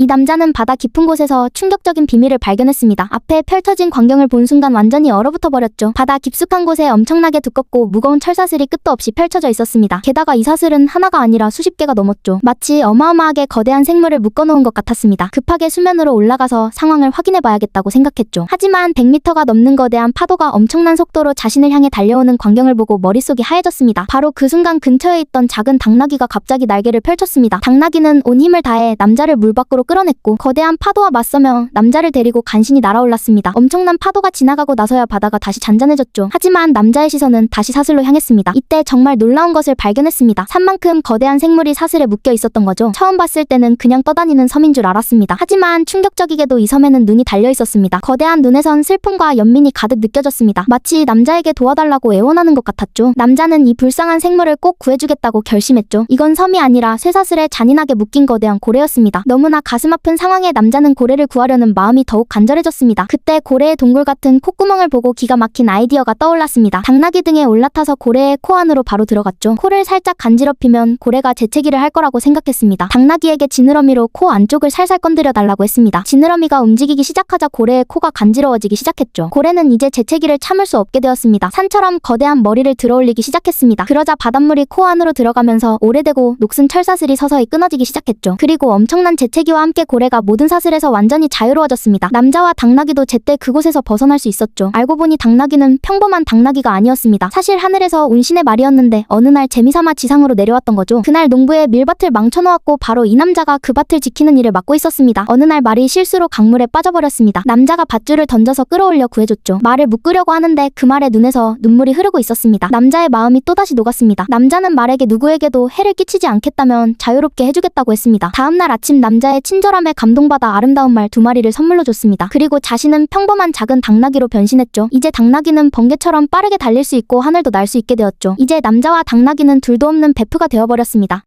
이 남자는 바다 깊은 곳에서 충격적인 비밀을 발견했습니다. 앞에 펼쳐진 광경을 본 순간 완전히 얼어붙어 버렸죠. 바다 깊숙한 곳에 엄청나게 두껍고 무거운 철사슬이 끝도 없이 펼쳐져 있었습니다. 게다가 이 사슬은 하나가 아니라 수십 개가 넘었죠. 마치 어마어마하게 거대한 생물을 묶어놓은 것 같았습니다. 급하게 수면으로 올라가서 상황을 확인해 봐야겠다고 생각했죠. 하지만 100m가 넘는 거대한 파도가 엄청난 속도로 자신을 향해 달려오는 광경을 보고 머릿속이 하얘졌습니다. 바로 그 순간 근처에 있던 작은 당나귀가 갑자기 날개를 펼쳤습니다. 당나귀는 온 힘을 다해 남자를 물 밖으로 끌어냈고 거대한 파도와 맞서며 남자를 데리고 간신히 날아올랐습니다. 엄청난 파도가 지나가고 나서야 바다가 다시 잔잔해졌죠. 하지만 남자의 시선은 다시 사슬로 향했습니다. 이때 정말 놀라운 것을 발견했습니다. 산만큼 거대한 생물이 사슬에 묶여 있었던 거죠. 처음 봤을 때는 그냥 떠다니는 섬인 줄 알았습니다. 하지만 충격적이게도 이 섬에는 눈이 달려 있었습니다. 거대한 눈에선 슬픔과 연민이 가득 느껴졌습니다. 마치 남자에게 도와달라고 애원하는 것 같았죠. 남자는 이 불쌍한 생물을 꼭 구해주겠다고 결심했죠. 이건 섬이 아니라 쇠사슬에 잔인하게 묶인 거대한 고래였습니다. 너무나 가슴 아픈 상황에 남자는 고래를 구하려는 마음이 더욱 간절해졌습니다. 그때 고래의 동굴 같은 콧구멍을 보고 기가 막힌 아이디어가 떠올랐습니다. 당나귀 등에 올라타서 고래의 코 안으로 바로 들어갔죠. 코를 살짝 간지럽히면 고래가 재채기를 할 거라고 생각했습니다. 당나귀에게 지느러미로 코 안쪽을 살살 건드려 달라고 했습니다. 지느러미가 움직이기 시작하자 고래의 코가 간지러워지기 시작했죠. 고래는 이제 재채기를 참을 수 없게 되었습니다. 산처럼 거대한 머리를 들어올리기 시작했습니다. 그러자 바닷물이 코 안으로 들어가면서 오래되고 녹슨 철사슬이 서서히 끊어지기 시작했죠. 그리고 엄청난 재채기와 함께 고래가 모든 사슬에서 완전히 자유로워졌습니다. 남자와 당나귀도 제때 그곳에서 벗어날 수 있었죠. 알고 보니 당나귀는 평범한 당나귀가 아니었습니다. 사실 하늘에서 온 신의 말이었는데 어느 날 재미삼아 지상으로 내려왔던 거죠. 그날 농부에 밀밭을 망쳐놓았고 바로 이 남자가 그 밭을 지키는 일을 맡고 있었습니다. 어느 날 말이 실수로 강물에 빠져버렸습니다. 남자가 밧줄을 던져서 끌어올려 구해줬죠. 말을 묶으려고 하는데 그 말의 눈에서 눈물이 흐르고 있었습니다. 남자의 마음이 또다시 녹았습니다. 남자는 말에게 누구에게도 해를 끼치지 않겠다면 자유롭게 해주겠다고 했습니다. 다음날 아침 남자의 친절함에 감동받아 아름다운 말 두 마리를 선물로 줬습니다. 그리고 자신은 평범한 작은 당나귀로 변신했죠. 이제 당나귀는 번개처럼 빠르게 달릴 수 있고 하늘도 날 수 있게 되었죠. 이제 남자와 당나귀는 둘도 없는 베프가 되어버렸습니다.